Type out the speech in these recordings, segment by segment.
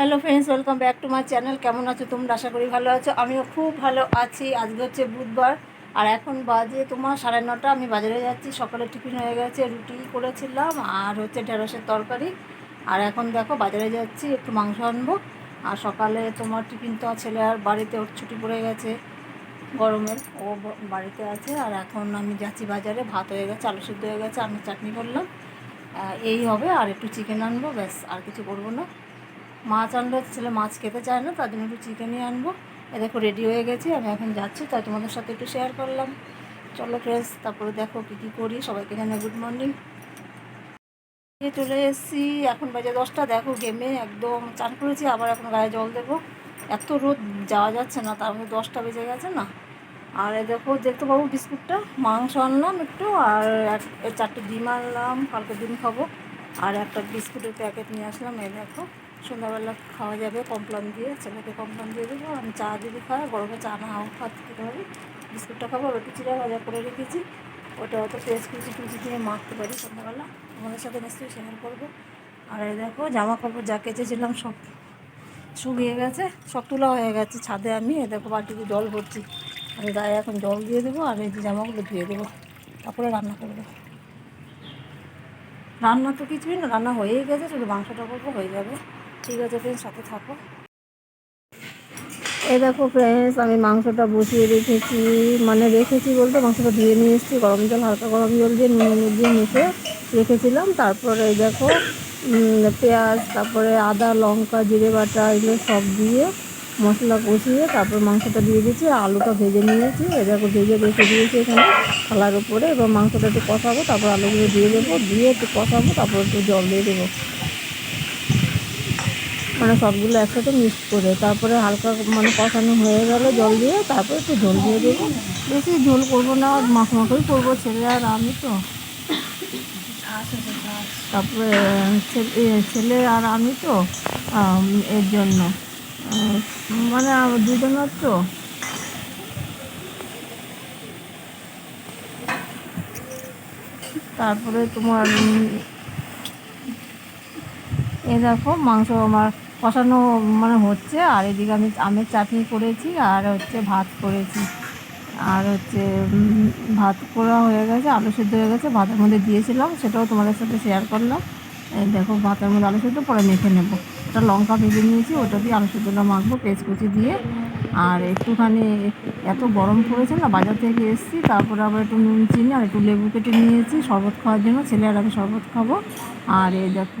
Hello friends, welcome back to my channel. কেমন আছো তোমরা? আশা করি ভালো আছো। আমিও খুব ভালো আছি। আজকে হচ্ছে বুধবার। আর এখন বাজে তোমার সাড়ে নটা। আমি বাজারে যাচ্ছি। সকালে টিফিন হয়ে গেছে, রুটি করেছিলাম, আর হচ্ছে ঢেঁড়সের তরকারি। আর এখন দেখো বাজারে যাচ্ছি, একটু মাংস আনব। আর সকালে তোমার টিফিন তো ছেলে আর বাড়িতে ওর ছুটি পড়ে গেছে গরমের। ও বাড়িতে আছে। আর এখন আমি যাচ্ছি বাজারে। ভাত হয়ে গেছে, আলু সিদ্ধ হয়ে গেছে আমি চাটনি করলাম। এই হবে। আর একটু চিকেন আনব, ব্যাস, আর কিছু করব না। মাছ আনলে ছেলে মাছ খেতে চায় না, তার জন্য একটু চিকেনই আনব। এ দেখো রেডি হয়ে গেছি, আমি এখন যাচ্ছি, তাই তোমাদের সাথে একটু শেয়ার করলাম। চলো ফ্রেন্ডস তারপরে দেখো কী কী করি, সবাইকে জানাই গুড মর্নিং চলে এসেছি, এখন বাজে দশটা, দেখো গেমে একদম চান করেছি, আবার এখন গায়ে জল দেবো। এত রোদ, যাওয়া যাচ্ছে না, তার মধ্যে দশটা বেজে গেছে না। আর এ দেখো, দেখতে পাবো বিস্কুটটা, মাংস আনলাম একটু, আর এক, চারটে ডিম আনলাম, কালকে ডিম খাব। আর একটা বিস্কুটের প্যাকেট নিয়ে আসলাম এ দেখো। সন্ধ্যাবেলা খাওয়া যাবে, কমপ্লান দিয়ে, ছেলেকে কমপ্লান দিয়ে দেবো, আমি চা যদি খাই গরমে চা না হাও খাতে খেতে পারি। বিস্কুটটা খাব, রুটি চিরা ভাজা করে রেখেছি। ওটা অত পেঁয়াজ কুচি কুচি দিয়ে মাখতে পারি সন্ধ্যাবেলা। আমাদের সাথে নিশ্চয়ই শেয়ার করব। আর এই দেখো জামা কাপড় যা কেচেছিলাম সব শুকিয়ে গেছে, সব তোলা হয়ে গেছে ছাদে আমি। এ দেখো বালতিতে জল ভরছি। আমি গায়ে এখন জল দিয়ে দেবো, আর এই জামাগুলো ধুয়ে দেবো, তারপরে রান্না করব। রান্না তো কিছুই না, রান্না হয়েই গেছে, শুধু মাংসটা করব, হয়ে যাবে। ঠিক আছে ফ্রেন্ডস সাথে থাকো। এই দেখো ফ্রেন্ডস আমি মাংসটা বসিয়ে রেখেছি। মানে রেখেছি বলতে মাংসটা ধুয়ে নিয়ে এসেছি, গরম জল, হালকা গরম জল দিয়ে নুন হলুদ দিয়ে মেখে রেখেছিলাম। তারপরে এই দেখো পেঁয়াজ, তারপরে আদা, লঙ্কা, জিরে বাটা, এগুলো সব দিয়ে মশলা কষিয়ে তারপর মাংসটা দিয়ে দিয়েছি আলুটা ভেজে নিয়েছি। দেখো, ভেজে রেখে দিয়েছি এখানে থালার উপরে। এবার মাংসটা একটু কষাবো, তারপর আলুগুলো দিয়ে দেবো, দিয়ে একটু কষাবো, তারপর একটু জল দিয়ে দেবো। মানে সবগুলো একসাথে মিক্স করে, তারপরে হালকা মানে কষানো হয়ে গেলে জল দিয়ে তারপরে একটু ঝোল দিয়ে দেবো। বেশি ঝোল করব না মাখ মাখই করব, ছেলে আর আমি তো। তারপরে, ছেলে আর আমি তো এর জন্য। মানে দুজনের তো। তারপরে তোমার এ দেখো মাংস আমার কষানো মানে হচ্ছে, আর এদিকে আমি আমের চাটনি করেছি, আর হচ্ছে ভাত করেছি। আর হচ্ছে ভাত করা হয়ে গেছে, আলু সেদ্ধ হয়ে গেছে, ভাতের মধ্যে দিয়েছিলাম, সেটাও তোমাদের সাথে শেয়ার করলাম। দেখো, ভাতের মধ্যে আলু সেদ্ধ, পরে মেখে নেব। একটা লঙ্কা ভেজে নিয়েছি, ওটা দিয়ে আলু সেদ্ধটা মাখবো পেঁয়াজ কুচি দিয়ে। আর একটুখানি এত গরম পড়েছে না, বাজার থেকে এসেছি, তারপরে আবার একটু নুন, চিনি আর একটু লেবু কেটে নিয়েছি, শরবত খাওয়ার জন্য, ছেলে আর আমি শরবত খাব। আর এই দেখো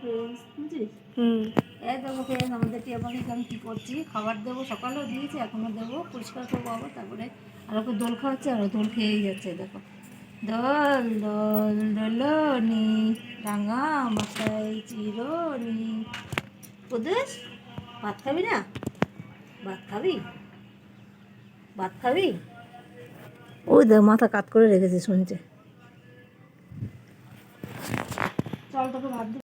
friends, বুঝছিস? হুম এই দেখো ফ্রেন্ড আমাদের টিয়াপাখিকে আমি কী করছি? খাবার দেবো, সকালেও দিয়েছি, এখনও দেবো, পরিষ্কার করব আবার, তারপরে আর ওকে দোল খাওয়াচ্ছে, আর দোল খেয়েই যাচ্ছে, দেখো। দোল দোল, দোলনি ডাঙা মাথায় চিরনি। কুদুস ভাত খাবি না? ভাত খাবি? ভাত খাবি? ওই দেখ, মাথা কাত করে রেখেছে, শুনছে। চল তোকে ভাত দিই।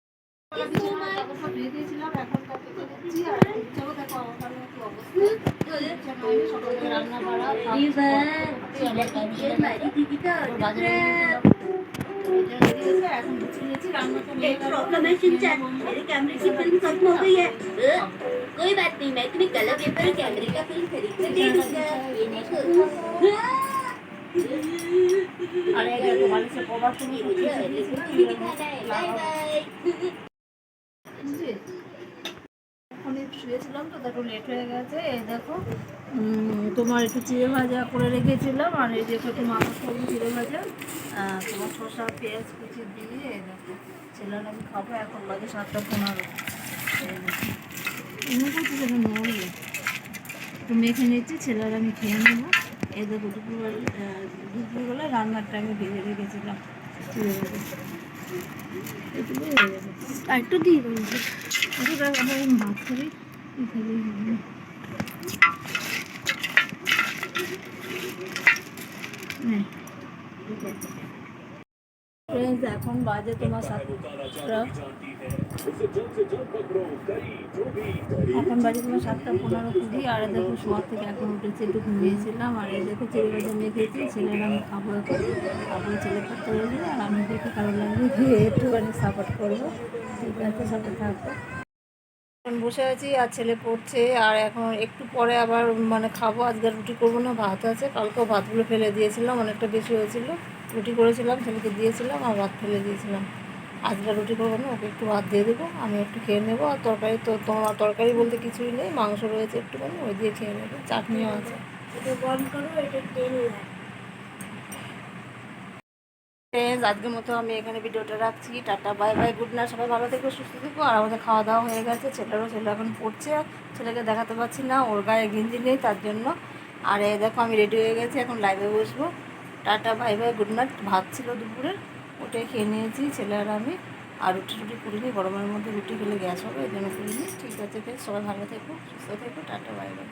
कोई बात नहीं मैं तुम्हें कलर पेपर कैमरे का फिल्म खरीद कर दे दूंगा ये नहीं अरे तुम्हारे से बाय बाय তো দেখো লেট হয়ে গেছে। এই দেখো তোমার একটু চিড়ে ভাজা করে রেখেছিলাম আর এই দেখো একটু মাথা সবজি চিড়ে ভাজা তোমার শসা পেঁয়াজ কুচি দিয়ে এই দেখো ছেলেরা আমি খাব এখন বাজে সাতটা পনেরো। এই দেখো। নড়বে একটু মেখে নিচ্ছি ছেলেরা আমি খেয়ে নেব। এই দেখো দুপুরবেলা দুপুরবেলা রান্নার টাইমে ভেজে রেখেছিলাম। একটু দিয়ে দেবো। আমি ভাত খাবি Friends, এখন বাজে তোমার সাতটা এখন বাজে তোমার সাতটা পনেরো কুড়ি আর দেখো শোয়ার থেকে এখন উঠেছে একটু ঘুমিয়েছিলাম আর দেখো ছেলে বাজে মেখেছি ছেলেরা আমি খাব খাব ছেলে করতে বলবে আর আমি দেখে কারও লাগবে একটুখানি সাপোর্ট করব। ঠিক আছে থাকব এখন বসে আছি, আর ছেলে পড়ছে, আর এখন একটু পরে আবার মানে খাব, আজকে রুটি করব না, ভাত আছে, কালকেও ভাতগুলো ফেলে দিয়েছিলাম, অনেকটা বেশি হয়েছিল, রুটি করেছিলাম, ছেলেকে দিয়েছিলাম, আর ভাত ফেলে দিয়েছিলাম। আজকে রুটি করব না, ওকে একটু ভাত দিয়ে দেবো, আমি একটু খেয়ে নেব, আর তরকারি তো তোমার তরকারি বলতে কিছুই নেই, মাংস রয়েছে একটুখানি, ওই দিয়ে খেয়ে নেব, চাটনিও আছে। এটা বন্ধ করো, এটা টেন ফ্রেন্ডস আজকের মতো আমি এখানে ভিডিওটা রাখছি। Tata bye bye good night সবাই ভালো থেকো, সুস্থ থেকো। আর আমাদের খাওয়া দাওয়া হয়ে গেছে, ছেলেরও ছেলে এখন পড়ছে, ছেলেকে দেখাতে পারছি না, ওর গায়ে গেঞ্জি নেই তার জন্য। আর এই দেখো, আমি রেডি হয়ে গেছি, এখন লাইভে বসবো। Tata bye bye good night ভাত ছিল দুপুরের ওটাই খেয়ে নিয়েছি, ছেলে আর আমি। আর রুটি টুটি করিনি গরমের মধ্যে রুটি খেলে গ্যাস হবে এই জন্য করিনি ঠিক আছে সবাই ভালো থেকো, সুস্থ থেকো, টাটা বাই বাই